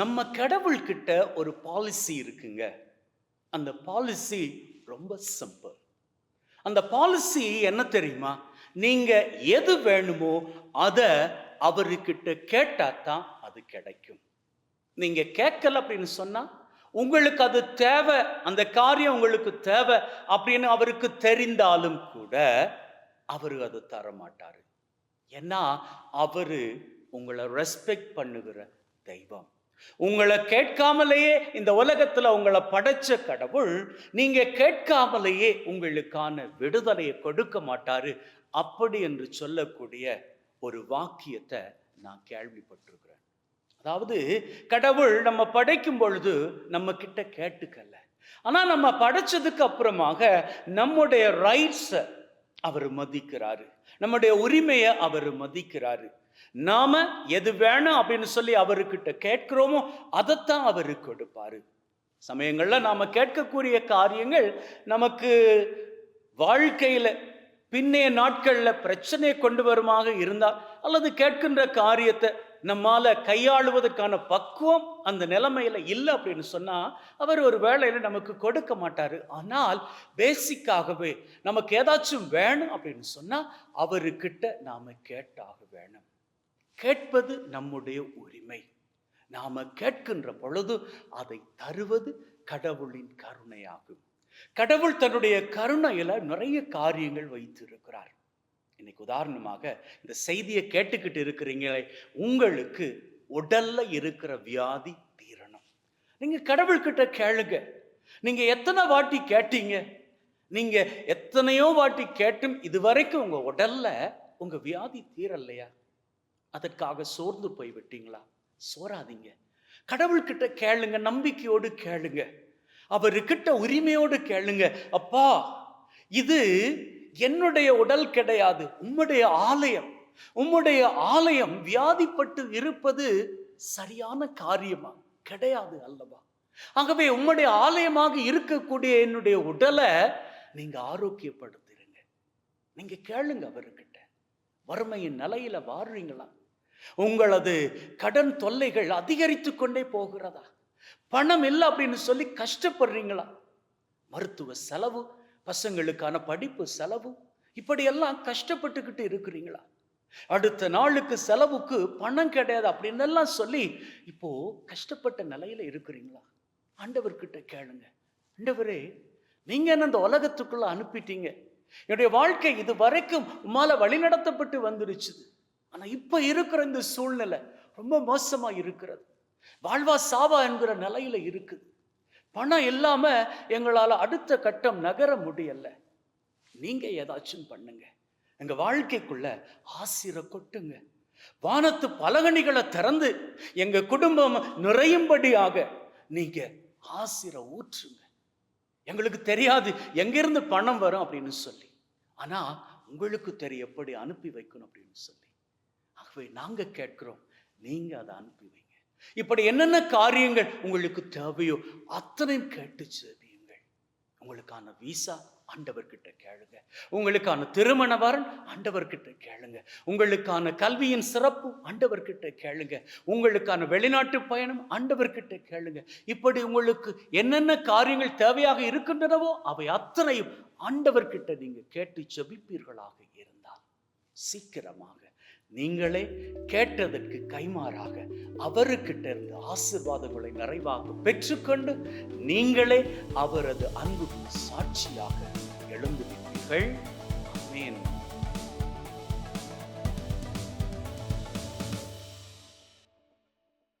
நம்ம கடவுள்கிட்ட ஒரு பாலிசி இருக்குங்க. அந்த பாலிசி ரொம்ப சிம்பிள் அந்த பாலிசி என்ன தெரியுமா? நீங்க எது வேணுமோ அதை அவர்கிட்ட கேட்டா தான் அது கிடைக்கும். நீங்க கேட்கல அப்படின்னு சொன்னா உங்களுக்கு அது தேவை அந்த காரியம் உங்களுக்கு தேவை அப்படின்னு அவருக்கு தெரிந்தாலும் கூட அவரு அது தர மாட்டாரு ஏன்னா அவரு உங்களை ரெஸ்பெக்ட் பண்ணுகிற தெய்வம். உங்களை கேட்காமலேயே இந்த உலகத்துல உங்களை படைச்ச கடவுள் நீங்க கேட்காமலேயே உங்களுக்கான விடுதலையை கொடுக்க மாட்டாரு. அப்படி என்று சொல்லக்கூடிய ஒரு வாக்கியத்தை நான் கேள்விப்பட்டிருக்கிறேன். அதாவது கடவுள் நம்ம படைக்கும் பொழுது நம்ம கிட்ட கேட்டுக்கல. ஆனா நம்ம படைச்சதுக்கு அப்புறமாக நம்முடைய ரைட்ஸை அவர் மதிக்கிறாரு. நம்முடைய உரிமையை அவர் மதிக்கிறாரு. நாம எது வேணும் அப்படின்னு சொல்லி அவர்கிட்ட கேட்கிறோமோ அதைத்தான் அவரு கொடுப்பாரு. சமயங்கள்ல நாம கேட்கக்கூடிய காரியங்கள் நமக்கு வாழ்க்கையில பின்னைய நாட்கள்ல பிரச்சனையை கொண்டு வருமாக இருந்தால் அல்லது கேட்கின்ற காரியத்தை நம்மால கையாளுவதற்கான பக்குவம் அந்த நிலைமையில இல்லை அப்படின்னு சொன்னா அவர் ஒரு வேளையில நமக்கு கொடுக்க மாட்டாரு. ஆனால் பேசிக்காகவே நமக்கு ஏதாச்சும் வேணும் அப்படின்னு சொன்னா அவர்கிட்ட நாம கேட்டாக வேணும். கேட்பது நம்முடைய உரிமை. நாம் கேட்கின்ற பொழுது அதை தருவது கடவுளின் கருணையாகும். கடவுள் தன்னுடைய கருணையில் நிறைய காரியங்கள் வைத்திருக்கிறார். இன்னைக்கு உதாரணமாக இந்த செய்தியை கேட்டுக்கிட்டு இருக்கிறீங்களே உங்களுக்கு உடல்ல இருக்கிற வியாதி தீரணும். நீங்க கடவுள்கிட்ட கேளுங்க. நீங்க எத்தனை வாட்டி கேட்டீங்க? நீங்க எத்தனையோ வாட்டி கேட்டும் இதுவரைக்கும் உங்க உடல்ல உங்க வியாதி தீரலையா? அதற்காக சோர்ந்து போய் விட்டீங்களா சோறாதீங்க. கடவுள்கிட்ட கேளுங்க நம்பிக்கையோடு கேளுங்க. அவர்கிட்ட உரிமையோடு கேளுங்க. அப்பா இது என்னுடைய உடல் கிடையாது உம்முடைய ஆலயம். உம்முடைய ஆலயம் வியாதிப்பட்டு இருப்பது சரியான காரியமா? கிடையாது அல்லவா? ஆகவே உம்முடைய ஆலயமாக இருக்கக்கூடிய என்னுடைய உடலை நீங்க ஆரோக்கியப்படுத்திருங்க. நீங்க கேளுங்க அவர்கிட்ட. வறுமையின் நிலையில வாடுறீங்களா உங்களது கடன் தொல்லைகள் அதிகரித்து கொண்டே போகிறதா? பணம் இல்லை அப்படின்னு சொல்லி கஷ்டப்படுறீங்களா? மருத்துவ செலவு பசங்களுக்கான படிப்பு செலவு இப்படியெல்லாம் கஷ்டப்பட்டுக்கிட்டு இருக்கிறீங்களா? அடுத்த நாளுக்கு செலவுக்கு பணம் கிடையாது அப்படின்னு எல்லாம் சொல்லி இப்போ கஷ்டப்பட்ட நிலையில இருக்கிறீங்களா? ஆண்டவர்கிட்ட கேளுங்க. ஆண்டவரே நீங்க என்ன இந்த உலகத்துக்குள்ள அனுப்பிட்டீங்க? என்னுடைய வாழ்க்கை இது வரைக்கும் உம்மால வழிநடத்தப்பட்டு வந்துருச்சு ஆனால் இப்போ இருக்கிற இந்த சூழ்நிலை ரொம்ப மோசமாக இருக்கிறது. வாழ்வா சாவா என்கிற நிலையில இருக்குது. பணம் இல்லாமல் எங்களால் அடுத்த கட்டம் நகர முடியல. நீங்கள் ஏதாச்சும் பண்ணுங்க. எங்கள் வாழ்க்கைக்குள்ள ஆசிர கொட்டுங்க. வானத்து பலகணிகளை திறந்து எங்கள் குடும்பம் நிறையும்படியாக நீங்கள் ஆசிரை ஊற்றுங்க. எங்களுக்கு தெரியாது எங்கேருந்து பணம் வரும் அப்படின்னு சொல்லி. ஆனால் உங்களுக்கு தெரிய எப்படி அனுப்பி வைக்கணும் அப்படின்னு சொல்லி. ஆகவே நாங்க கேட்கிறோம் நீங்க அதை அனுப்பி வைங்க. இப்படி என்னென்ன காரியங்கள் உங்களுக்கு தேவையோ அத்தனையும் கேட்டு செவியுங்கள் உங்களுக்கான விசா ஆண்டவர்கிட்ட கேளுங்க. உங்களுக்கான திருமண வரன் ஆண்டவர்கிட்ட கேளுங்க. உங்களுக்கான கல்வியின் சிறப்பு ஆண்டவர்கிட்ட கேளுங்க. உங்களுக்கான வெளிநாட்டு பயணம் ஆண்டவர்கிட்ட கேளுங்க. இப்படி உங்களுக்கு என்னென்ன காரியங்கள் தேவையாக இருக்கின்றனவோ அவை அத்தனையும் ஆண்டவர்கிட்ட நீங்க கேட்டு செபிப்பீர்களாக இருந்தால் சீக்கிரமாக நீங்களே கேட்டதற்கு கைமாறாக அவருக்கிட்ட இருந்து ஆசிர்வாதங்களை நிறைவாக பெற்றுக்கொண்டு நீங்களே அவரது அன்புக்கு சாட்சியாக எழுந்து விட்டீர்கள்